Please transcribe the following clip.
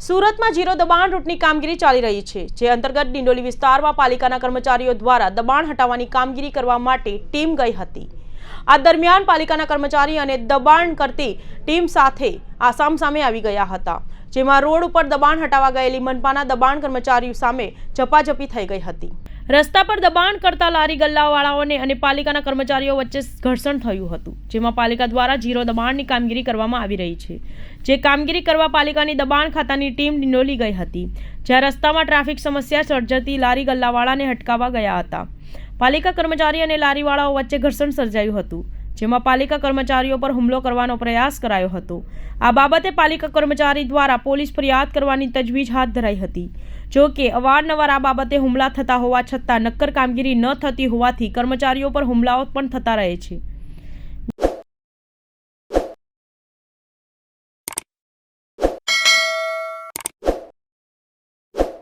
સુરતમાં જીરો દબાણ રૂટની કામગીરી ચાલી રહી છે, જે અંતર્ગત ડિંડોલી વિસ્તારમાં પાલિકાના કર્મચારીઓ દ્વારા દબાણ હટાવવાની કામગીરી કરવા માટે ટીમ ગઈ હતી. આ દરમિયાન પાલિકાના કર્મચારી અને દબાણ કરતી ટીમ સાથે આસામ સામે આવી ગયા હતા, જેમાં રોડ ઉપર દબાણ હટાવવા ગયેલી મનપાના દબાણ કર્મચારીઓ સામે ઝપાઝપી થઈ ગઈ હતી. રસ્તા પર દબાણ કરતા લારી ગલ્લાવાળાઓને અને પાલિકાના કર્મચારીઓ વચ્ચે ઘર્ષણ થયું હતું, જેમાં પાલિકા દ્વારા જીરો દબાણની કામગીરી કરવામાં આવી રહી છે. જે કામગીરી કરવા પાલિકાની દબાણ ખાતાની ટીમ ડિંડોલી ગઈ હતી, જ્યાં રસ્તામાં ટ્રાફિક સમસ્યા સર્જાતી લારી ગલ્લાવાળાને હટકાવવા ગયા હતા. પાલિકા કર્મચારી અને લારીવાળાઓ વચ્ચે ઘર્ષણ સર્જાયું હતું, જેમાં પાલિકા કર્મચારીઓ પર હુમલો કરવાનો પ્રયાસ કરાયો હતો. આ બાબતે પાલિકા કર્મચારી દ્વારા પોલીસ ફરિયાદ કરવાની તજવીજ હાથ ધરાઈ હતી. જો કે, અવારનવાર આ બાબતે હુમલા થતા હોવા છતાં નક્કર કામગીરી ન થતી હોવાથી કર્મચારીઓ પર હુમલાઓ પણ થતા રહે છે.